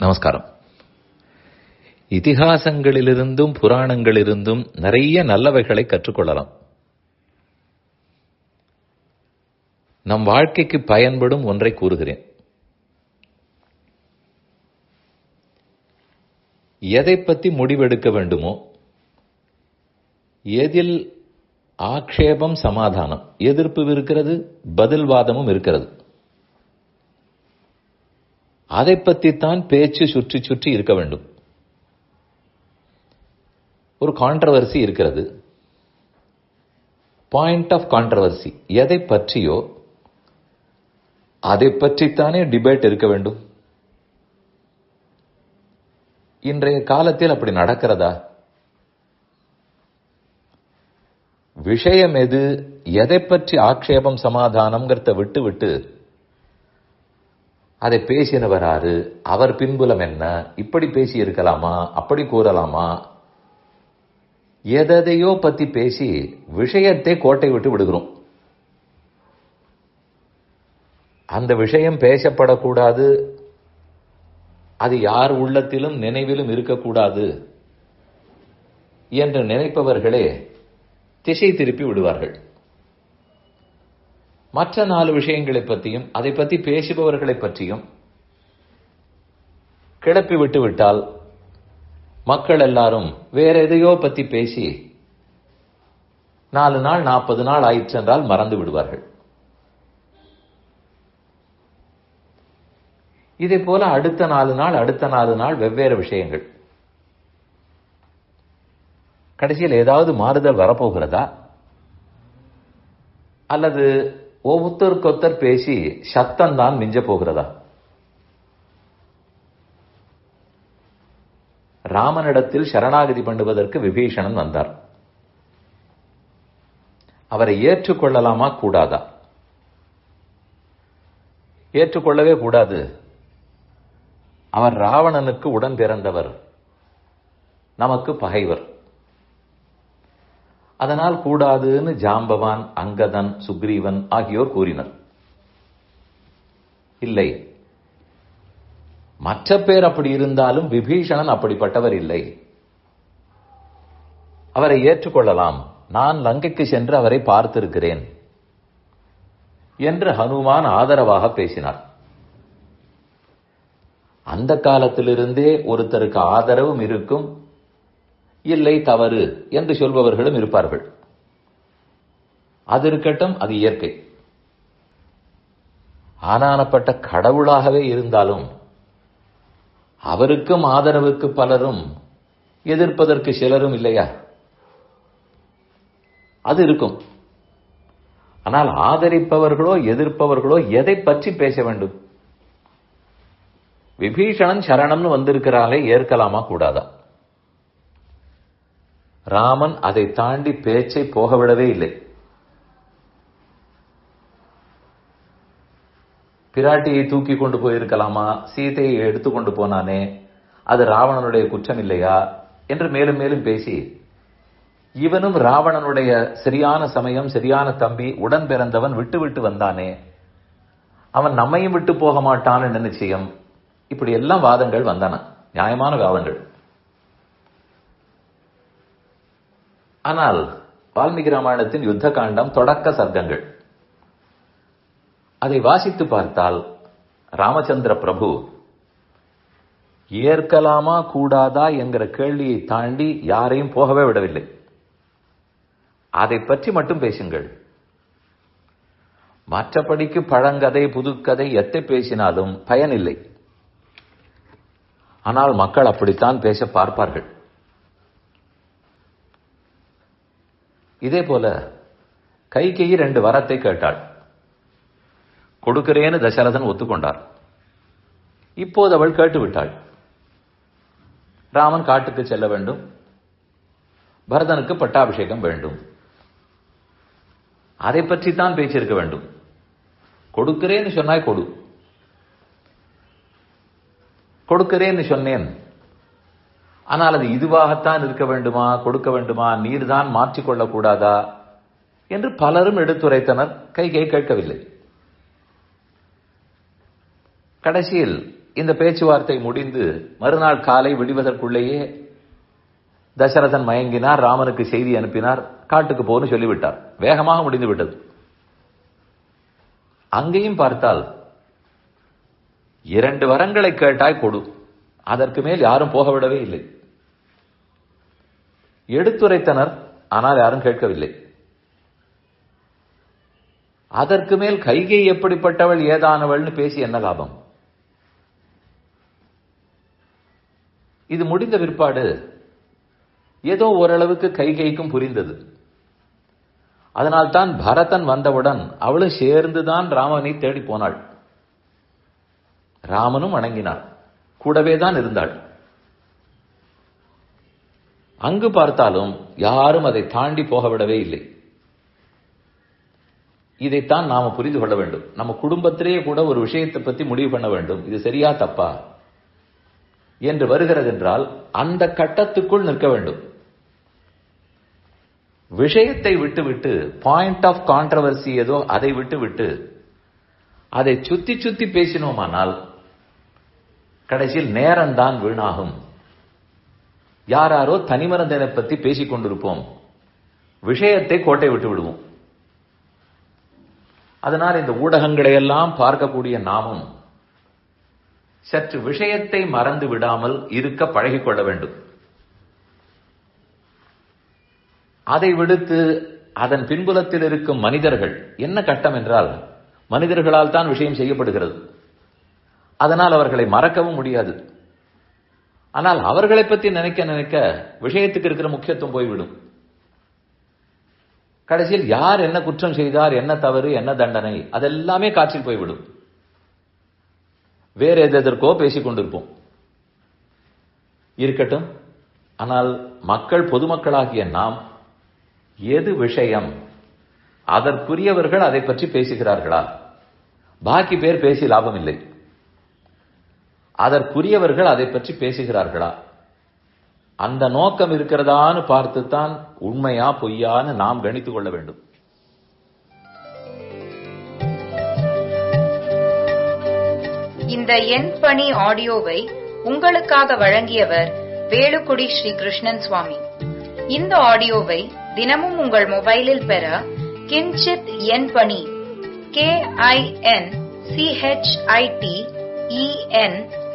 நமஸ்காரம். இதிகாசங்களிலிருந்தும் புராணங்களிலிருந்தும் நிறைய நல்லவைகளை கற்றுக்கொள்ளலாம். நம் வாழ்க்கைக்கு பயன்படும் ஒன்றை கூறுகிறேன். எதை பற்றி முடிவெடுக்க வேண்டுமோ எதில் ஆக்ஷேபம் சமாதானம் எதிர்ப்பு இருக்கிறது பதில் வாதமும் இருக்கிறது. அதை பற்றித்தான் பேச்சு சுற்றி சுற்றி இருக்க வேண்டும். ஒரு கான்ட்ரவர்சி இருக்கிறது. பாயிண்ட் ஆஃப் கான்ட்ரவர்சி எதை பற்றியோ அதை பற்றித்தானே டிபேட் இருக்க வேண்டும். இன்றைய காலத்தில் அப்படி நடக்கிறதா? விஷயம் எது? எதை பற்றி ஆக்ஷேபம் சமாதானம்ங்கிறத விட்டு விட்டு அதை பேசினவர் ஆறு அவர் பின்புலம் என்ன? இப்படி பேசி இருக்கலாமா? அப்படி கூறலாமா? எதையோ பத்தி பேசி விஷயத்தை கோட்டை விட்டு விடுகிறோம். அந்த விஷயம் பேசப்படக்கூடாது. அது யார் உள்ளத்திலும் நினைவிலும் இருக்கக்கூடாது என்று நினைப்பவர்களே திசை திருப்பி விடுவார்கள். மற்ற நாலு விஷயங்களை பற்றியும் அதை பற்றி பேசுபவர்களை பற்றியும் கிளப்பி விட்டுவிட்டால் மக்கள் எல்லாரும் வேற எதையோ பத்தி பேசி நாலு நாள் நாற்பது நாள் ஆயிற்று என்றால் மறந்து விடுவார்கள். இதே போல அடுத்த நாலு நாள் அடுத்த நாலு நாள் வெவ்வேறு விஷயங்கள். கடைசியில் ஏதாவது மாறுதல் வரப்போகிறதா? அல்லது ஒவ்வொருத்தருக்கொத்தர் பேசி சத்தம் தான் மிஞ்ச போகிறதா? ராமனிடத்தில் சரணாகதி பண்ணுவதற்கு விபீஷணன் வந்தார். அவரை ஏற்றுக்கொள்ளலாமா கூடாதா? ஏற்றுக்கொள்ளவே கூடாது. அவர் ராவணனுக்கு உடன் பிறந்தவர். நமக்கு பகைவர். அதனால் கூடாதுன்னு ஜாம்பவான் அங்கதன் சுக்ரீவன் ஆகியோர் கூறினர். இல்லை. மற்ற பேர் அப்படி இருந்தாலும் விபீஷணன் அப்படிப்பட்டவர் இல்லை. அவரை ஏற்றுக்கொள்ளலாம். நான் லங்கைக்கு சென்று அவரை பார்த்திருக்கிறேன் என்று ஹனுமான் ஆதரவாக பேசினார். அந்த காலத்திலிருந்தே ஒருத்தருக்கு ஆதரவும் இருக்கும் இல்லை தவறு என்று சொல்பவர்களும் இருப்பார்கள். அது இருக்கட்டும் அது இயற்கை. ஆனானப்பட்ட கடவுளாகவே இருந்தாலும் அவருக்கும் ஆதரவுக்கு பலரும் எதிர்ப்பதற்கு சிலரும் இல்லையா? அது இருக்கும். ஆனால் ஆதரிப்பவர்களோ எதிர்ப்பவர்களோ எதை பற்றி பேச வேண்டும்? விபீஷணன் சரணம்னு வந்திருக்கிறாலே ஏற்கலாமா கூடாதா? ராமன் அதை தாண்டி பேச்சை போகவிடவே இல்லை. பிராட்டியை தூக்கி கொண்டு போயிருக்கலாமா? சீதையை எடுத்துக்கொண்டு போனானே? அது ராவணனுடைய குற்றம் இல்லையா? என்று மேலும் மேலும் பேசி இவனும் ராவணனுடைய சரியான சமயம் சரியான தம்பி உடன் பிறந்தவன் விட்டு விட்டு வந்தானே. அவன் நம்மையும் விட்டு போக மாட்டான்னு நிச்சயம்? இப்படி எல்லாம் வாதங்கள் வந்தன. நியாயமான வாதங்கள். ஆனால் வால்மீகி ராமாயணத்தின் யுத்த காண்டம் தொடக்க சர்க்கங்கள். அதை வாசித்து பார்த்தால் ராமச்சந்திர பிரபு ஏற்கலாமா கூடாதா? என்கிற கேள்வியை தாண்டி யாரையும் போகவே விடவில்லை. அதை பற்றி மட்டும் பேசுங்கள். மற்றபடிக்கு பழங்கதை புதுக்கதை எத்தை பேசினாலும் பயனில்லை. ஆனால் மக்கள் அப்படித்தான் பேச பார்ப்பார்கள். இதே போல கைகையை ரெண்டு வரத்தை கேட்டாள். கொடுக்கிறேன்னு தசரதன் ஒத்துக்கொண்டார். இப்போது அவள் கேட்டுவிட்டாள். ராமன் காட்டுக்கு செல்ல வேண்டும். பரதனுக்கு பட்டாபிஷேகம் வேண்டும். அதை பற்றி தான் பேச்சிருக்க வேண்டும். கொடுக்கிறேன்னு சொன்னாய் கொடு. கொடுக்கிறேன்னு சொன்னேன். ஆனால் அது இதுவாகத்தான் இருக்க வேண்டுமா கொடுக்க வேண்டுமா நீர்தான் மாற்றிக்கொள்ளக் கூடாதா என்று பலரும் எடுத்துரைத்தனர். கை கை கேட்கவில்லை. கடைசியில் இந்த பேச்சுவார்த்தை முடிந்து மறுநாள் காலை விடுவதற்குள்ளேயே தசரதன் மயங்கினார் ராமனுக்கு செய்தி அனுப்பினார் காட்டுக்கு போன்னு சொல்லிவிட்டார். வேகமாக முடிந்து விட்டது. அங்கேயும் பார்த்தால் இரண்டு வரங்களை கேட்டாய் கொடு. அதற்கு மேல் யாரும் போக விடவே இல்லை. எடுத்துரைத்தனர் ஆனால் யாரும் கேட்கவில்லை. அதற்கு மேல் கைகை எப்படிப்பட்டவள் ஏதானவள்னு பேசி என்ன லாபம்? இது முடிந்த பிற்பாடு ஏதோ ஓரளவுக்கு கைகைக்கும் புரிந்தது. அதனால்தான் பரதன் வந்தவுடன் அவளும் சேர்ந்துதான் ராமனை தேடி போனாள். ராமனும் வணங்கினாள். கூடவே தான் இருந்தாள். அங்கு பார்த்தாலும் யாரும் அதை தாண்டி போக விடவே இல்லை. இதைத்தான் நாம புரிந்து கொள்ள வேண்டும். நம்ம குடும்பத்திலேயே கூட ஒரு விஷயத்தை பற்றி முடிவு பண்ண வேண்டும். இது சரியா தப்பா? என்று வருகிறது என்றால் அந்த கட்டத்துக்குள் நிற்க வேண்டும். விஷயத்தை விட்டுவிட்டு பாயிண்ட் ஆஃப் கான்ட்ரவர்சி ஏதோ அதை விட்டுவிட்டு அதை சுத்தி சுத்தி பேசினோமானால் கடைசியில் நேரம்தான் வீணாகும். யாராரோ தனிமரந்தனை பத்தி பேசிக் கொண்டிருப்போம். விஷயத்தை கோட்டை விட்டு விடுவோம். அதனால் இந்த ஊடகங்களை எல்லாம் பார்க்கக்கூடிய நாமும் சற்று விஷயத்தை மறந்து விடாமல் இருக்க பழகிக்கொள்ள வேண்டும். அதை விடுத்து அதன் பின்புலத்தில் இருக்கும் மனிதர்கள் என்ன கட்டம் என்றால் மனிதர்களால் தான் விஷயம் செய்யப்படுகிறது. அதனால் அவர்களை மறக்கவும் முடியாது. ஆனால் அவர்களை பற்றி நினைக்க நினைக்க விஷயத்துக்கு இருக்கிற முக்கியத்துவம் போய்விடும். கடைசியில் யார் என்ன குற்றம் செய்தார் என்ன தவறு என்ன தண்டனை அதெல்லாமே காற்றில் போய்விடும். வேற எதற்கோ பேசிக் கொண்டிருப்போம். இருக்கட்டும் ஆனால் மக்கள் பொதுமக்களாகிய நாம் எது விஷயம் அதற்குரியவர்கள் அதை பற்றி பேசுகிறார்களா? பாக்கி பேர் பேசி லாபம் இல்லை அதற்குரியவர்கள் அதை பற்றி பேசுகிறார்களா? அந்த நோக்கம் இருக்கிறதான்னு பார்த்துத்தான் உண்மையா பொய்யான்னு நாம் கணித்துக் கொள்ள வேண்டும். இந்த எண் பணி ஆடியோவை உங்களுக்காக வழங்கியவர் வேலுக்குடி ஸ்ரீ கிருஷ்ணன் சுவாமி. இந்த ஆடியோவை தினமும் உங்கள் மொபைலில் பெற கிஞ்சித் எண் பணி கே ஐ என் சிஹெச்ஐடி இஎன்